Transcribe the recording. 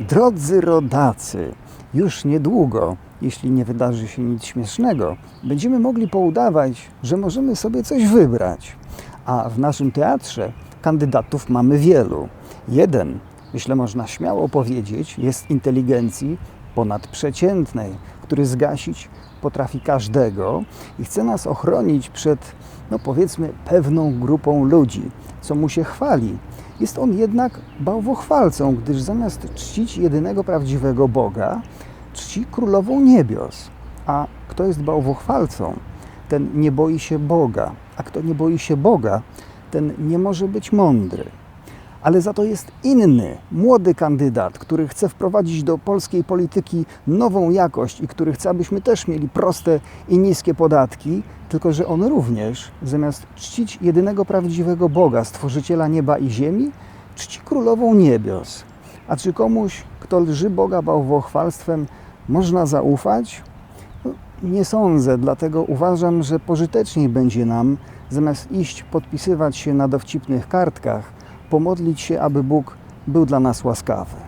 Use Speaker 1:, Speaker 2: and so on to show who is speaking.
Speaker 1: Drodzy rodacy, już niedługo, jeśli nie wydarzy się nic śmiesznego, będziemy mogli poudawać, że możemy sobie coś wybrać. A w naszym teatrze kandydatów mamy wielu. Jeden, myślę, można śmiało powiedzieć, jest inteligencji ponadprzeciętnej, który zgasić potrafi każdego i chce nas ochronić przed, no powiedzmy, pewną grupą ludzi, co mu się chwali. Jest on jednak bałwochwalcą, gdyż zamiast czcić jedynego prawdziwego Boga, czci królową niebios. A kto jest bałwochwalcą, ten nie boi się Boga, a kto nie boi się Boga, ten nie może być mądry. Ale za to jest inny, młody kandydat, który chce wprowadzić do polskiej polityki nową jakość i który chce, abyśmy też mieli proste i niskie podatki, tylko że on również, zamiast czcić jedynego prawdziwego Boga, stworzyciela nieba i ziemi, czci królową niebios. A czy komuś, kto lży Boga bałwochwalstwem, można zaufać? No, Nie sądzę, dlatego uważam, że pożyteczniej będzie nam, zamiast iść podpisywać się na dowcipnych kartkach, pomodlić się, aby Bóg był dla nas łaskawy.